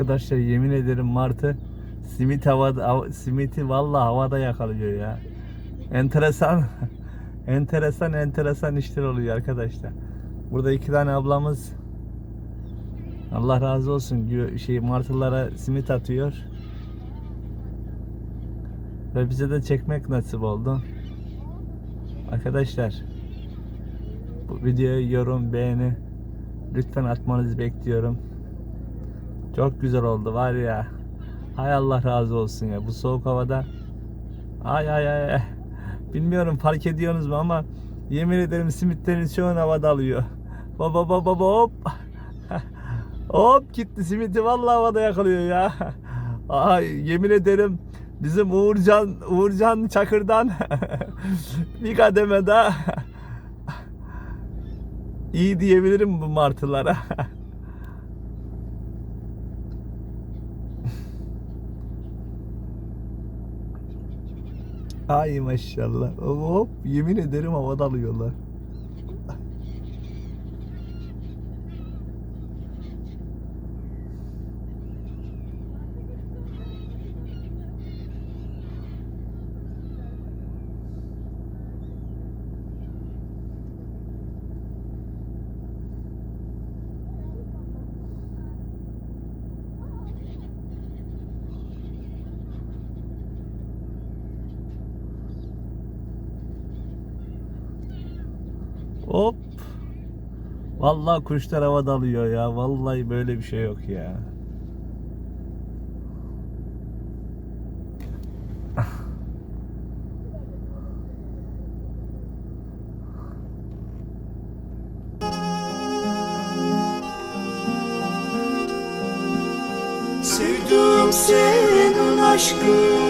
Arkadaşlar yemin ederim martı simit havada hava- simiti vallahi havada yakalıyor ya. Enteresan enteresan enteresan işler oluyor arkadaşlar. Burada iki tane ablamız Allah razı olsun şey martılara simit atıyor. Ve bize de çekmek nasip oldu. Arkadaşlar bu videoya yorum, beğeni lütfen atmanızı bekliyorum. Çok güzel oldu var ya. Hay Allah razı olsun ya bu soğuk havada. Ay ay ay. Bilmiyorum fark ediyorsunuz mu ama yemin ederim simitlerin çoğunu havada alıyor. Baba baba baba hop. hop gitti simiti vallahi havada yakalıyor ya. Ay yemin ederim bizim Uğurcan Uğurcan Çakır'dan bir kademe daha iyi diyebilirim bu martılara. Ay maşallah. Hop yemin ederim havada alıyorlar. Hop. Vallahi kuşlar havada alıyor ya. Vallahi böyle bir şey yok ya. Sevdim senin aşkın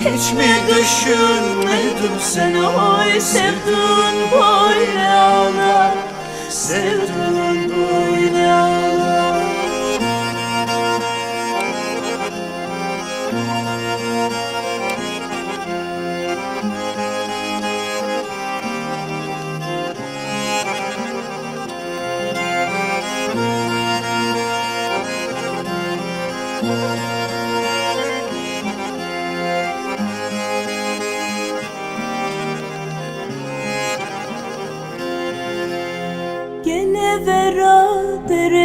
Hiç mi düşünmedin sen Oy sevdun böyle ağlar Sevdin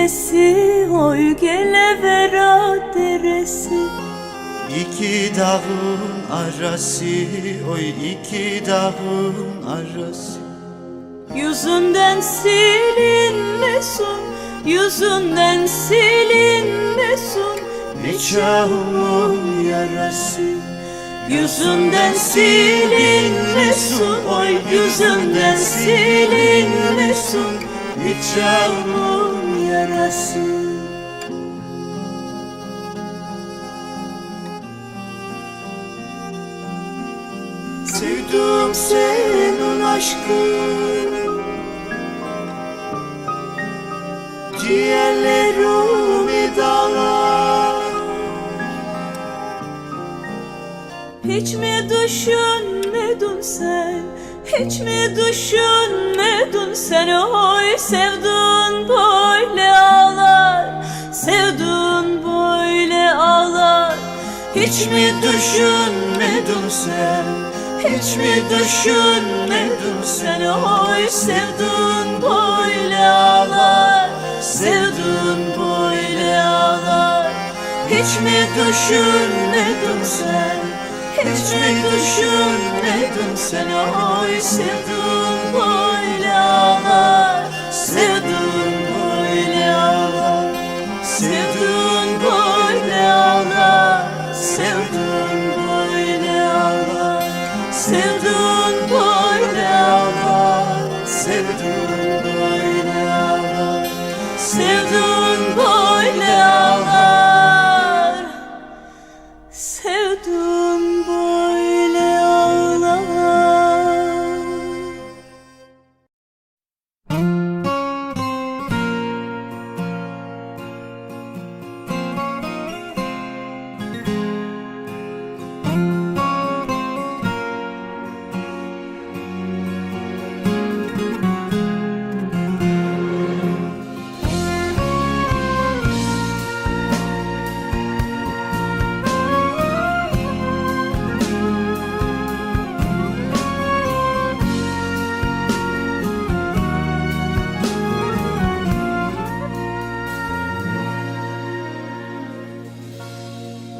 deresi oy gelevera deresi. İki dağın arası Oy iki dağın arası. Yüzünden silinmesin Yüzünden silinmesin Nikahımın yarası? Yüzünden silinmesin Oy yüzünden silinmesin Nikahımın yarası Sevdim senin aşkın Ciğerlerimi dağlar Hiç mi düşünmedin sen? Hiç mi düşünmedin sen? Oy sevdun böyle ağlar Sevdun böyle ağlar. Hiç mi düşünmedin sen Hiç mi düşünmedin sen? Oy sevdun böyle ağlar Sevdun böyle ağlar. Hiç mi düşünmedin sen Hiç mi düşünmedin sen? Ay sevdum böyle ağlar ağlar Sevdum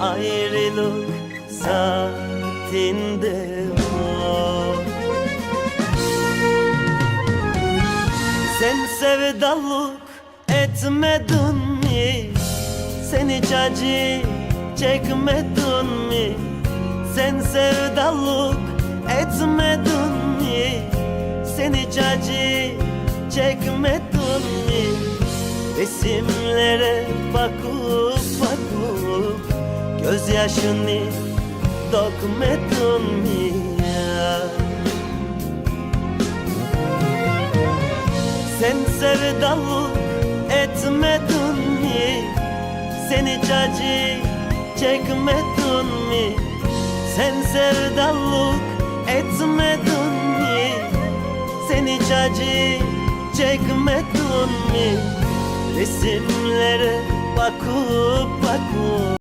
ayrılık saatinde oh. Sen sevdalık etmedin mi? Sen hiç acı çekmedin mi? Sen sevdalık etmedin mi? Sen hiç acı çekmedin mi? Resimlere bakıp bakıp Gözyaşını dökmedin mi ya? Sen sevdalık etmedin mi? Sen hiç acı çekmedin mi? Sen sevdalık etmedin mi? Sen hiç acı çekmedin mi? Resimlere bakıp bakıp